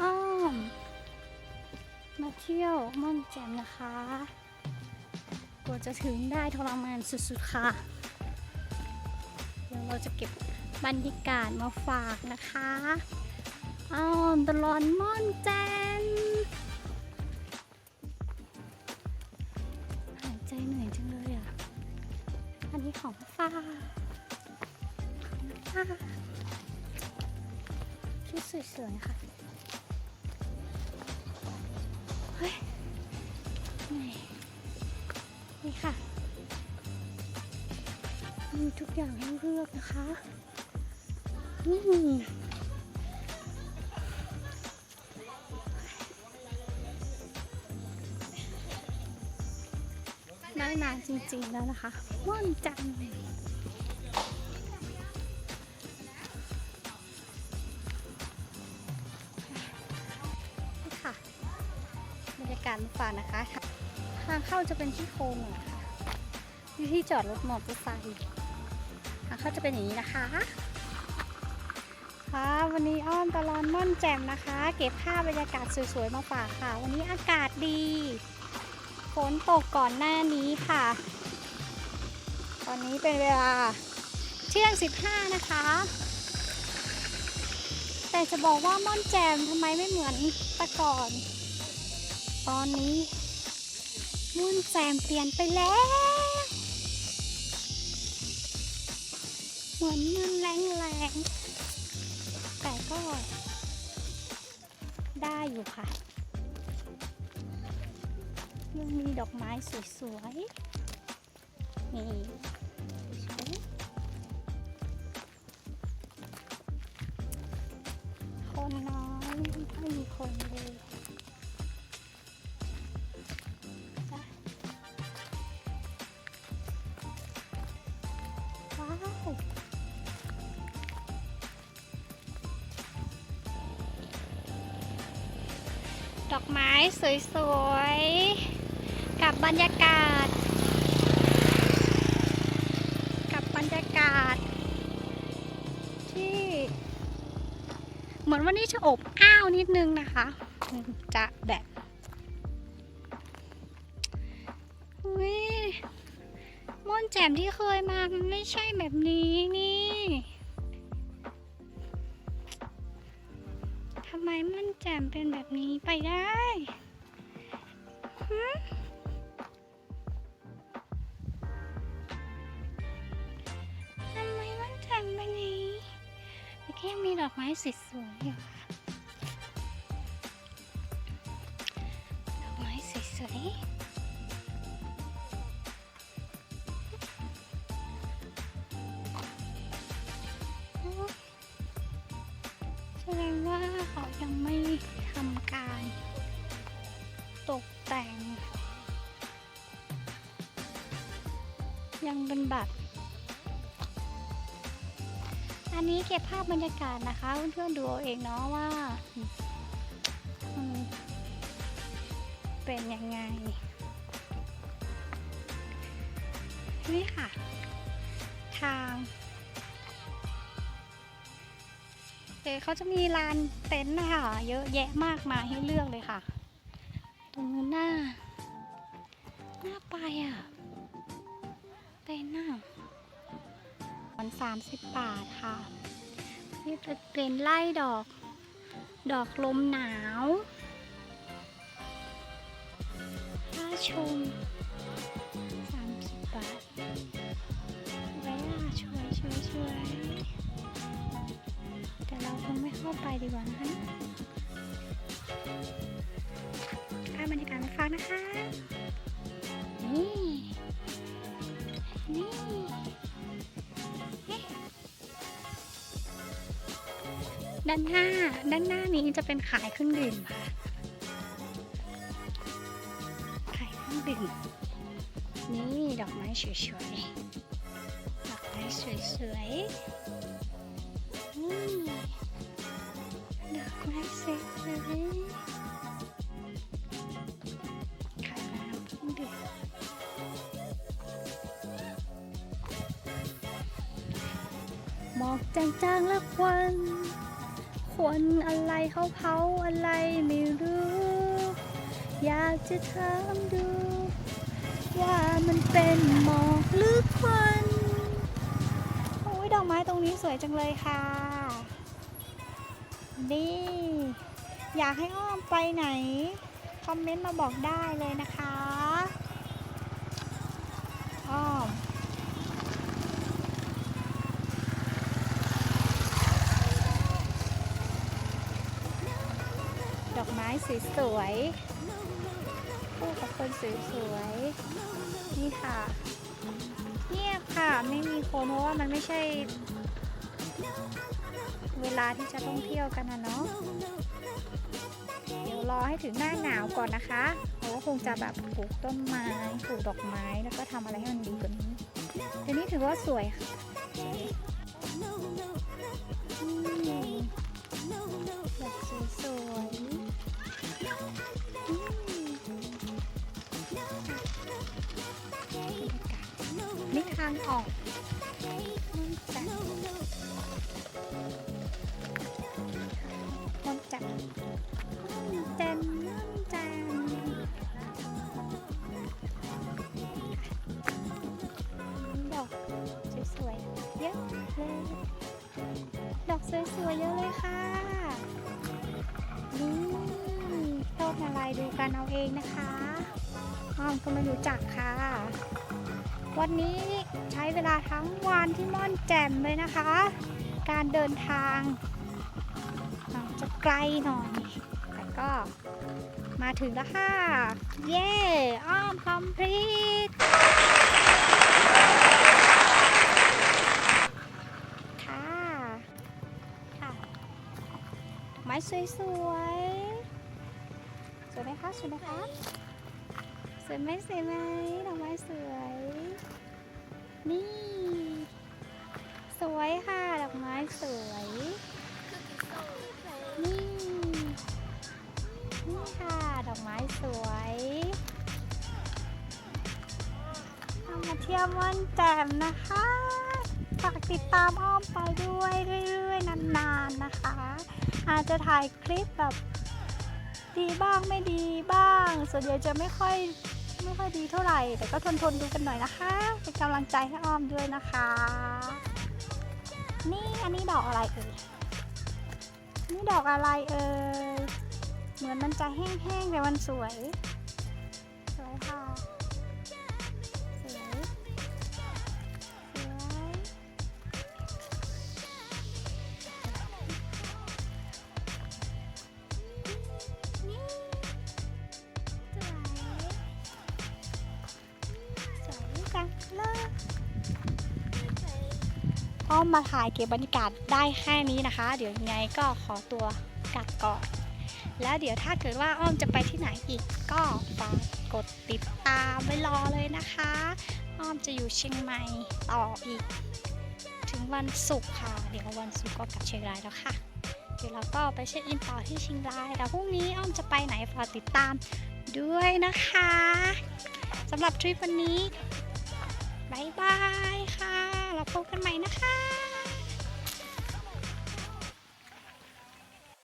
อ้อม มาเที่ยวม่อนแจ่มนะคะกว่าจะถึงได้ทรมานสุดๆค่ะ เดี๋ยวเราจะเก็บบรรยากาศมาฝากนะคะอ้อมตลอดม่อนแจ่มหายใจเหนื่อยจังเลยอะ อันนี้ของฟ้าของฟ้า ชุดสวยๆค่ะ เฮ้ย นี่นี่ค่ะ มีทุกอย่างให้เลือกนะคะนี่ได้นานจริงๆแล้วนะคะม่อนจัง นะคะทางเข้าจะเป็นที่โค้งอะค่ะที่จอดรถมอเตอร์ไซค์ทางเข้าจะเป็นอย่างนี้นะคะค่ะวันนี้อ้อมตลอนม่อนแจ่มนะคะ เก็บภาพบรรยากาศสวยๆมาฝากค่ะ วันนี้อากาศดีฝนตกก่อนหน้านี้ค่ะ ตอนนี้เป็นเวลาเที่ยง 15 นะคะ แต่จะบอกว่าม่อนแจ่มทำไมไม่เหมือนแต่ก่อน ตอนนี้มุ่นแจมเปลี่ยนไปแล้ว เหมือนเงินแรงแรงๆแต่ก็ได้อยู่ค่ะยังมีดอกไม้สวยๆนี่ ดอกไม้สวยๆ กับบรรยากาศ กับบรรยากาศ ที่ เหมือนวันนี้จะอบอ้าวนิดนึงนะคะ จะแบบม่อนแจ่มที่เคยมา มันไม่ใช่แบบนี้นี่ ไมมันแจ่มเป็นแบบนี้ไปได้ทำไมมันแจ่มแบบนอย่างนี้แต่ยังมีดอกไม้สวยๆอยู่ค่ะดอกไม้สวยๆ ดงว่าเขายังไม่ทำการตกแต่ง ยังเป็นแบบอันนี้เก็บภาพบรรยากาศนะคะเพื่อนๆดูเอาเองเนาะว่าเป็นยังไง นี่ค่ะ ทาง เเขาจะมีลานเต็นท์นะคะเยอะแยะมากมายให้เลือกเลยค่ะ ตรงนู้นหน้า หน้าไปอะ เต็นท์น่ะมันสามสิบบาทค่ะนี่จะเป็นไล่ดอก ดอกลมหนาวถ้าชมสามสิบบาทไว้ล่ะช่วยช่วยช่วย ไม่เข้าไปดีกว่านะคะภาพบรรยากาศมาฝากนะคะ นี่ นี่ด้านหน้า ด้านหน้านี้จะเป็นขายเครื่องดื่มค่ะ ขายเครื่องดื่ม นี่ดอกไม้สวยๆ ดอกไม้สวยๆ นี่ ดอกไม้สวยขายน้ำเครื่องดื่มหมอกจางๆและควันควันอะไรเขาเผาอะไรไม่รู้ อยากจะถามดู ว่ามันเป็นหมอกหรือควันโอ้ยดอกไม้ตรงนี้สวยจังเลยค่ะ นี่ อยากให้อ้อมไปไหน คอมเมนต์มาบอกได้เลยนะคะ อ้อม ดอกไม้สวยๆคู่กับคนสวยๆนี่ค่ะ เงียบค่ะ ไม่มีคนเพราะว่ามันไม่ใช่ เวลาที่จะต้องเที่ยวกันนะเนาะเดี๋ยวรอให้ถึงหน้าหนาวก่อนนะคะเพราะว่าคงจะแบบปลูกต้นไม้ปลูกดอกไม้แล้วก็ทำอะไรให้มันดีกว่านี้เดี๋ยวนี้ถือว่าสวยค่ะสวยๆอืมนี่ทางออก ดูกันเอาเองนะคะอ้อมก็ไม่รู้จักค่ะ วันนี้ใช้เวลาทั้งวันที่ม่อนแจ่มเลยนะคะ การเดินทางจะไกลหน่อย แต่ก็มาถึงแล้วค่ะ เย้ อ้อมคอมพลีทค่ะ ค่ะ ไม้สวย ๆสวยไหมคะสวยไหมสวยไหมดอกไม้สวย นี่ สวยค่ะดอกไม้สวย นี่ นี่ค่ะดอกไม้สวยเอามาเที่ยวม่อนแจ่มนะคะฝากติดตามอ้อมไปด้วยเรื่อยๆนานๆนะคะ อาจจะถ่ายคลิปแบบ ดีบ้างไม่ดีบ้าง ส่วนใหญ่จะไม่ค่อยไม่ค่อยดีเท่าไหร่ แต่ก็ทนทนดูกันหน่อยนะคะ เป็นกำลังใจให้อ้อมด้วยนะคะ นี่อันนี้ดอกอะไรเอ่ยนี่ดอกอะไรเอ่ยเหมือนมันจะแห้งๆแต่มันสวย อ้อมมาถ่ายเก็บบรรยากาศได้แค่นี้นะคะ เดี๋ยวยังไงก็ขอตัวกลับก่อน แล้วเดี๋ยวถ้าเกิดว่าอ้อมจะไปที่ไหนอีกก็ฝากกดติดตามไว้รอเลยนะคะ อ้อมจะอยู่เชียงใหม่ต่ออีก ถึงวันศุกร์ค่ะ เดี๋ยววันศุกร์ก็กลับเชียงรายแล้วค่ะ เดี๋ยวเราก็ไปเช็คอินต่อที่เชียงรายแต่พรุ่งนี้อ้อมจะไปไหนฝากติดตามด้วยนะคะสำหรับทริปวันนี้บายบายค่ะ เราพบกันใหม่นะคะ